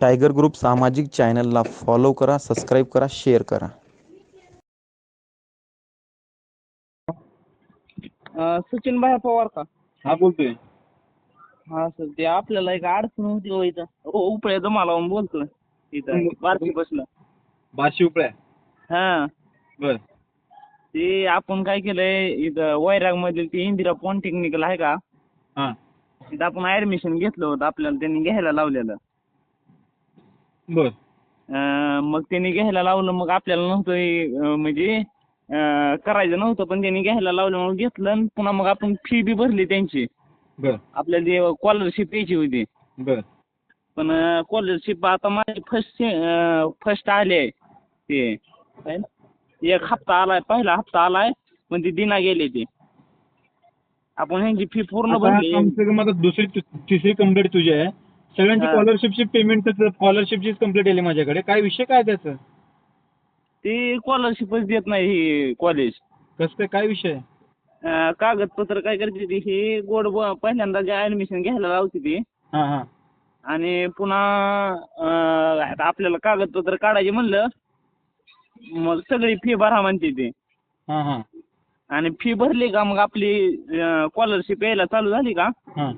Tiger group सामाजिक चॅनलला follow करा सबस्क्राईब करा शेअर करा। सचिन भाई पवार का? हा बोलतोय. हा सर ते आपल्याला एक अडचण होती हो इथं. हो उपळे जमा लावून बोलतोय. इथं बारकी बसलं. बारशी उपळ्या? हा. बर. ते आपण काय केलंय इथं वैराग मधील ते इंदिरा पॉलिटेक्निकल आहे का? हा. तिथं आपण ऍडमिशन घेतलं होतं आपल्याला त्यांनी घ्यायला लावलेलं. बर. मग त्यांनी घ्यायला लावलं मग आपल्याला नव्हतं हे, म्हणजे अं, करायचं नव्हतं पण त्यांनी घ्यायला लावलं मग घेतलं आणि पुन्हा मग आपण फी बी भरली त्यांची. बर. आपल्याला ते स्कॉलरशिप यायची होती. बर. पण स्कॉलरशिप आता माझी फर्स्ट फर्स्ट आले आहे. ते काय ना? एक हप्ता आलाय पहिला हप्ता आलाय पण ती दिना गेले ते. आपण ह्यांची फी पूर्ण आता भरली. कम से कम आता दुसरी ति- तिसरी कंप्लीट तुझी आहे. सगळ्यांची हा. स्कॉलरशिपची पेमेंट स्कॉलरशिपचीच कंप्लीट आली माझ्याकडे. काय विषय काय त्याचं? ती स्कॉलरशिपच देत नाही ही कॉलेज कसं काय? काय विषय? कागदपत्र काय करते ती? ही गोड ब- पहिल्यांदा जे ऍडमिशन घ्यायला लावते ती. हा हा. आणि पुन्हा अं, आता आपल्याला कागदपत्र काढायचे म्हणलं मग सगळी फी भरा म्हणते ती. हा हा. आणि फी भरली का मग आपली स्कॉलरशिप यायला चालू झाली का? हा.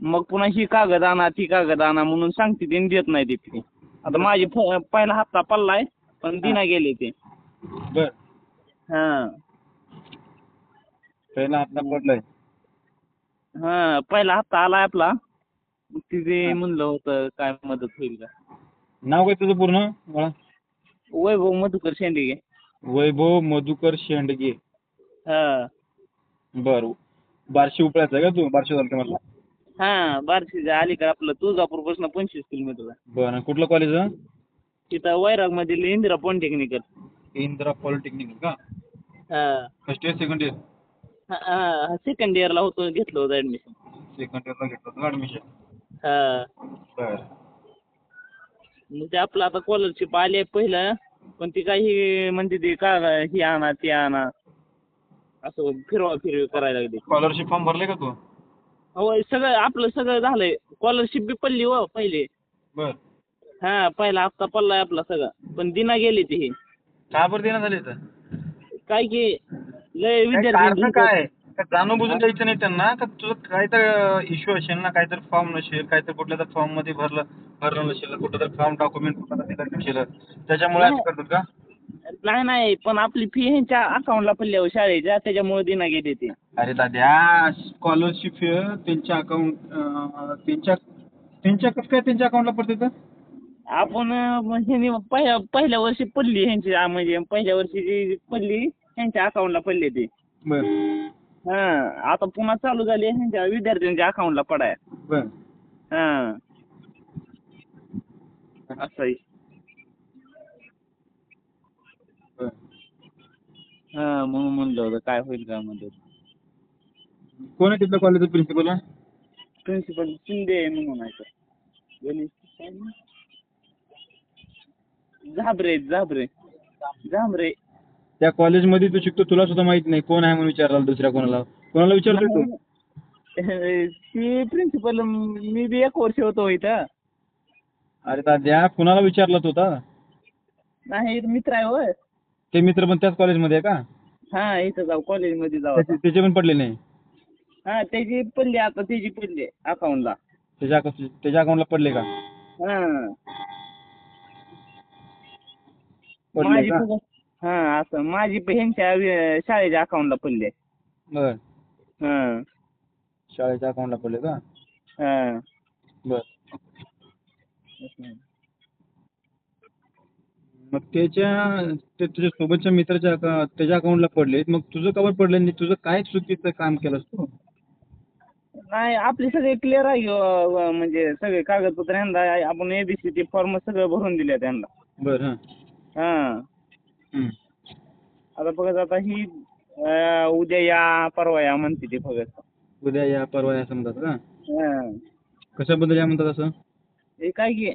मग पुन्हा ही कागद आणा ती कागद आणा म्हणून सांगते ते आणि देत नाही ते फी आता माझी फ- पहिला हप्ता पडलाय पण दिना गेले ते. बर. हा. पहिला हप्ता पडलाय. हा पहिला हप्ता आलाय आपला. मग तिथे म्हणलं होतं काय मदत होईल का? नाव काय तुझं पूर्ण? वैभव मधुकर शेंडगे. वैभव मधुकर शेंडगे. हा. बर. बारशी उपळ्याचा आहे का तू? बारशी तालुक्यामधला हा बार्शीच्या अलीकडे आपलं तुळजापूरपासून पंचवीस किलोमीटर. आहे बरं कुठलं कॉलेज तिथं वैराग मधील इंदिरा पॉलिटेक्निकल. इंदिरा पॉलिटेक्निक का? हा. फर्स्ट इयर सेकंड इयर हा सेकंड इयरला होतो घेतलं होतं ऍडमिशन सेकंड इयरला घेतलं होतं ऍडमिशन हा. बर. मग ते आपलं आता स्कॉलरशिप आली आहे पहिलं पण ती काही म्हणते ती का ही आणा ती आणा. असं फिरवा फिरवी करायला लागली. स्कॉलरशिप फॉर्म भरले का तू? हो सगळं आपलं सगळं झालंय. स्कॉलरशिप बी पडली हो पहिले. बर. हा पहिला हप्ता पडलाय आपला सगळा. पण दिना गेली ती ही. का बरं देणं झाले तर? काय की लय कारण विद्यार्थी काय? का जाणून बुजून द्यायचं नाही त्यांना? का तुझं काय तर इश्यू असेल ना काहीतरी फॉर्म नसेल काहीतरी कुठल्या तर फॉर्ममध्ये भरलं भरलं नसेल कुठं तर फॉर्म डॉक्युमेंट कुठं दिलं नसेल. त्याच्यामुळे असं करतात का? नाही नाही पण आपली फी ह्यांच्या अकाउंटला पडली हो शाळेच्या त्याच्यामुळे दिना गेली ती. अरे दाद्या स्कॉलरशिप त्यांच्या अकाउंट त्यांच्या त्यांच्या कसं काय त्यांच्या अकाउंटला पडते तर आपण म्हणजे ह्यांनी पहिल्या पहिल्या वर्षी पडली ह्यांची आ, म्हणजे पहिल्या वर्षी जी पडली ह्यांच्या अकाउंटला पडली ती. बर. हा आता पुन्हा चालू झाली ह्यांच्या विद्यार्थ्यांच्या अकाउंटला पडाय. बर. हा. असं आहे बर. हा म्हणून म्हणलं होतं काय होईल का म्हणलं कोण आहे तिथल्या कॉलेजचा प्रिन्सिपल प्रिन्सिपल शिंदे म्हणून आहे सर. गणेश काय नाव? झाबरे झाबरे. झांबरे. त्या कॉलेजमध्ये तू शिकतो तुला सुद्धा माहीत नाही कोण आहे म्हणून विचारला दुसऱ्या कोणाला. कोणाला विचारतो तू? ती प्रिन्सिपल मी बी एक वर्ष होतो इथं. अरे दाद्या कुणाला विचारला तू आता नाही मित्र आहे होय. ते मित्र पण त्याच कॉलेजमध्ये आहे का? हा इथं जाऊ कॉलेजमध्ये जाऊ त्याचे त्याचे पण पडले नाही? हा त्याची पडली आता त्याची पडली अकाउंटला त्याच्या account- त्याच्या अकाउंटला पडले का? हा. पडले माझी का? हा असं माझी प- ह्यांच्या शाळेच्या अकाउंटला पडली. बर. हा. शाळेच्या अकाउंटला पडले का? हा. बर. मग त्याच्या ते तुझ्या सोबतच्या मित्राच्या account- त्याच्या अकाउंटला पडले मग तुझं कवर पडलं नाही? तुझं काय चुकीचं काम केलंस तू? नाही आपले सगळे क्लिअर आहे की, अं, म्हणजे सगळे कागदपत्र आहे. आपण एबीसी चे फॉर्म सगळं भरून दिले त्यांना बर हां. हा. हम्म. आता बघत आता ही अं, उद्या या परवा या म्हणते ते फक्त उद्या या परवा या समजा का हा. कशाबद्दल या म्हणतात असं? हे काय की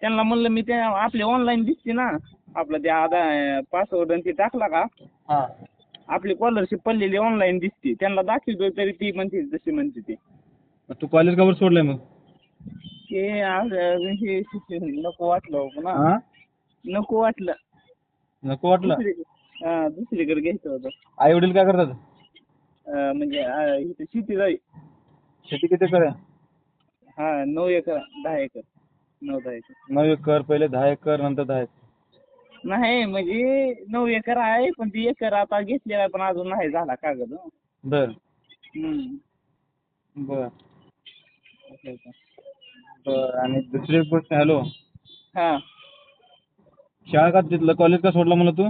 त्यांना म्हणलं मी त्या आपली ऑनलाईन दिसते ना आपलं ते आधार पासवर्ड आणि ते टाकला का? हां. आपली स्कॉलरशिप पडलेली ऑनलाईन दिसते. त्यांना दाखवतो तरी ती म्हणते जशी म्हणते ती. तू कॉलेज कवर सोडलंय मग? ते आज हे नको वाटलं हो पुन्हा. हा? नको वाटलं. नको वाटलं? दुसरी- हा दुसरीकडे घ्यायचं होतं. आई वडील काय करतात? अं, म्हणजे अं, इथे शेती जाई शेती किती एकर आहे? हा नऊ एकर दहा एकर. नऊ दहा एकर. नऊ एकर पहिले दहा एकर नंतर दहा एकर. नाही म्हणजे नऊ एकर आहे पण ती एकर आता घेतलेला पण अजून नाही झाला कागद हं. बर. हम्म. बर. असं आहे का. बर आणि दुसरी गोष्ट हॅलो. हा. शाळा का तिथलं? कॉलेज का सोडला मला तू?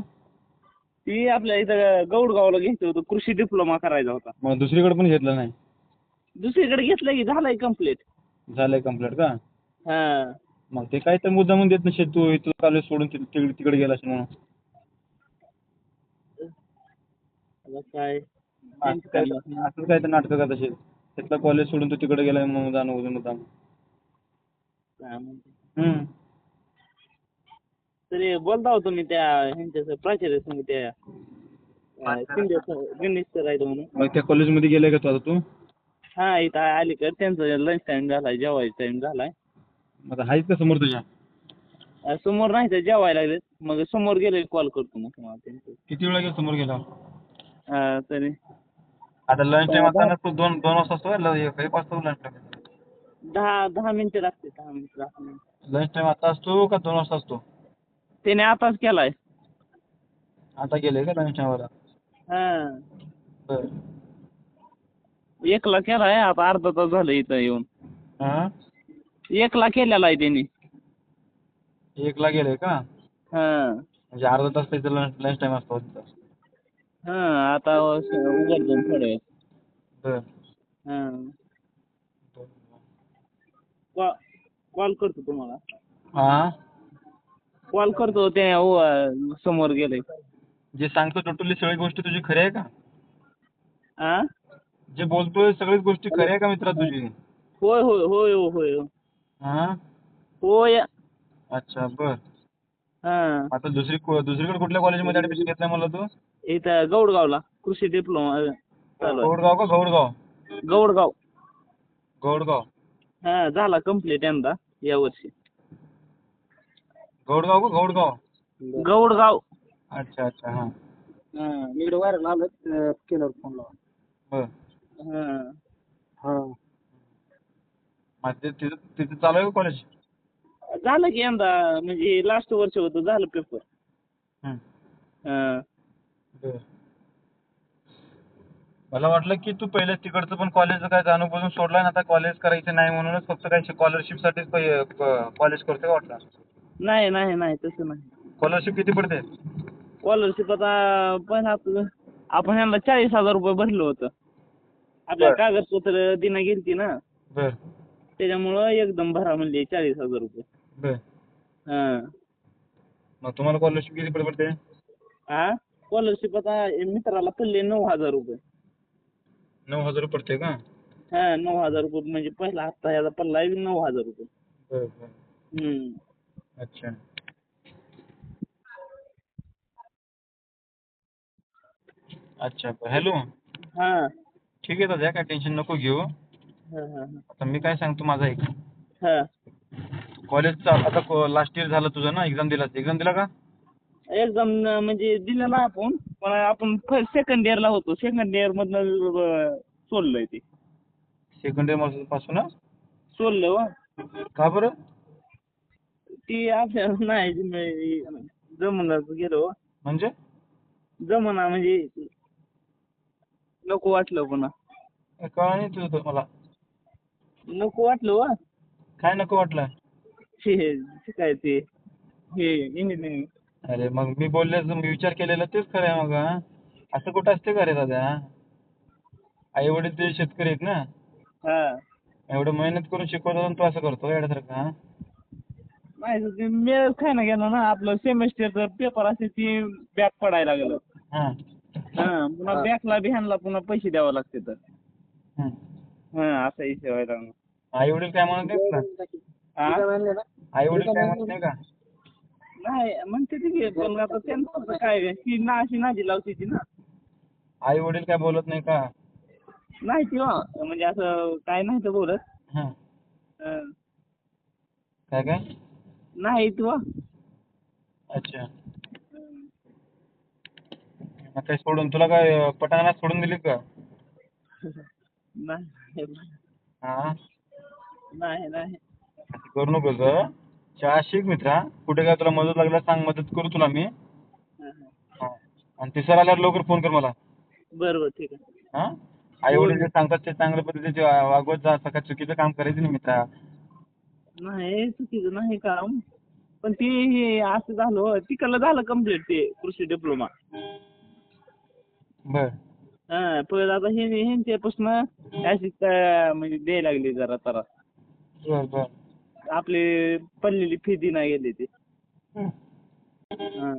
ती आपल्या इथं गौडगावला घ्यायचं होतं कृषी डिप्लोमा करायचा होता. मग दुसरीकडे पण घेतलं नाही? दुसरीकडे घेतलं की झालंय कंप्लीट झालंय कंप्लीट का? हा. मग ते काय तर मुद्दा म्हणून देत नसेल तू इथलं कॉलेज सोडून तिकडे तिकडे गेला असेल म्हणून. आता काय? असं काय असं काय तर नाटकं करत असेल. तिथलं कॉलेज सोडून तू तिकडे गेला म्हणून जाणं उजून मुद्दाम. काय म्हणते. हम्म. तरी बोलता होतो मी त्या ह्यांच्या प्राचार्य संग त्या अं, शिंदे सर गणेश सर आहेत म्हणून. मग त्या कॉलेजमध्ये गेलाय का तू आता तू? हा इथं अलीकडे त्यांचं लंच टाइम झालाय जेवायचा टाइम झालाय. मग आता आहेस का समोर तुझ्या? अं, समोर नाही तर जेवायला लागलेत. मग समोर गेले कॉल करतो मग तुम्हाला त्यांचं. किती वेळा गेला समोर गेला हा, तरी. आता लंच टाइम असताना तू दोन दोन वाजता असतो? एक एक वाजता लंच टाइम दहा दहा मिनिटं लागते दहा मिनिटं मिनिटं लंच टाइम आता असतो का दोन वाजता असतो? त्याने आताच केलाय. आता गेले का लंच टाइमवर हा. बर. एकला केलाय आता अर्धा तास झालं इथं येऊन. हा? एकला केलेला आहे त्यांनी एकला गेले का? हा. म्हणजे अर्धा तास त्याचा लंच लंच टाइम असतो. हा आता उघडतो वेळ बर. हा. कॉल करतो तुम्हाला. हा? कॉल करतो ते उ- समोर गेले. जे सांगतो टोटली सगळी गोष्टी तुझी खरी आहे का? हा जे बोलतोय सगळीच गोष्टी खरी आहे का मित्रा तुझी? होय होय होय होय होय. हा? होय अच्छा बर. हा. आता दुसरी को- दुसरीकडे कुठल्या कॉलेजमध्ये ऍडमिशन घेतलंय मला तू? इथं गौडगावला कृषी डिप्लोमा चालू आहे. गौडगाव का गौडगाव? गौडगाव. गौडगाव. हा झाला कंप्लीट यंदा या वर्षी. गौडगाव का गौडगाव? गौडगाव. अच्छा अच्छा हा. हा मी वायरल आलो केल्यावर फोन लावा. बर. हा. हा. ते तिथं तिथं चालू आहे का कॉलेज झालं की यंदा म्हणजे लास्ट वर्ष होतं झालं पेपर हा. मला वाटलं की तू पहिले तिकडचं पण कॉलेज काय जाणून बुजून सोडलाय ना आता कॉलेज करायचं नाही म्हणूनच फक्त काही स्कॉलरशिप साठीच कॉलेज करतोय का वाटलं नाही नाही नाही तसं नाही. स्कॉलरशिप किती पडते स्कॉलरशिप आता पण आपण ह्यांना चाळीस हजार रुपये भरलं होतं. आपल्या. कागदपत्र दिना गेलती ना. बर. त्याच्यामुळं एकदम भरा म्हणले चाळीस हजार रुपये. बर. हा. मग तुम्हाला स्कॉलरशिप किती पड- पडते? हा स्कॉलरशिप आता मित्राला पडले नऊ हजार रुपये. नऊ हजार रुपये पडते का? हा नऊ हजार रुपये म्हणजे पहिला हप्ता ह्याचा पडला आहे नऊ हजार रुपये. बर बर. हम्म. अच्छा. अच्छा हॅलो हा. ठीक आहे दादा काय टेन्शन नको घेऊ. आता मी काय सांगतो माझा एक. हा. कॉलेजचा आता लास्ट इयर झालं तुझं ना एक्झाम दिला एक्झाम दिला का? एक्झाम म्हणजे दिलेला आपण पण आपण सेकंड इयरला होतो. सेकंड इयर मधनं सोडलंय ते. सेकंड इयरपासून सोडलं हो. का बरं? ती आपल्या नाही जमूनच गेलो. म्हणजे? जमना म्हणजे नको वाटलं पुन्हा. कळा नाही तुझं मला. नको वाटलं वा काय नको वाटलं? हे काय ते? हे इंजिनिअरिंग अरे मग मी बोलले मी विचार केलेला तेच खरं आहे मग हा. असं कुठं असते का रे दादा? आई वडील ते शेतकरी आहेत ना? हा. एवढं मेहनत करून शिकवतात आणि तू असं करतो येण्यासारखं हा? ते मेळ काय ना गेला ना आपलं सेमेस्टरचं पेपर असते ती बॅक पडायला लागलं. हा. हा पुन्हा बॅकला बी ह्यांना पुन्हा पैसे द्यावे लागते तर. हम्म. हा असा विषय व्हायला लागला आई वडील काय म्हणत नाहीत का हा? आई वडील काय म्हणत नाही का? नाही म्हणते ते की पण आता त्यांचं काय आहे, ती ना अशी नादी लावते ती ना. आई वडील काय बोलत नाही का? नाही ती हो म्हणजे असं काय नाही तर बोलत. हा. हं. काय काय? नाही तू अच्छा. मग काय सोडून तुला काय पटांगणात सोडून दिली का? नाही हा? नाही नाही. असं करू नको ग. चहा शिक मित्रा. कुठे काय तुला मदत लागल्यास सांग मदत करू तुला मी. हा. आणि ते सर आल्यावर लवकर फोन कर मला. बरं बरं ठीक आहे. हा? आई वडील जे सांगतात ते चांगल्या पद्धतीचे वा- वागवत जा असं काय चुकीचं काम करायचं नाही मित्रा. नाही चुकीचं नाही काम. पण ते हे असं झालं तिकडलं झालं कंप्लीट ते कृषी डिप्लोमा बर. हा पण आता हे ह्यांच्यापासून अशी म्हणजे द्यायला लागली जरा जरा बर बर. आपली पडलेली फी दिना गेली ते. हा.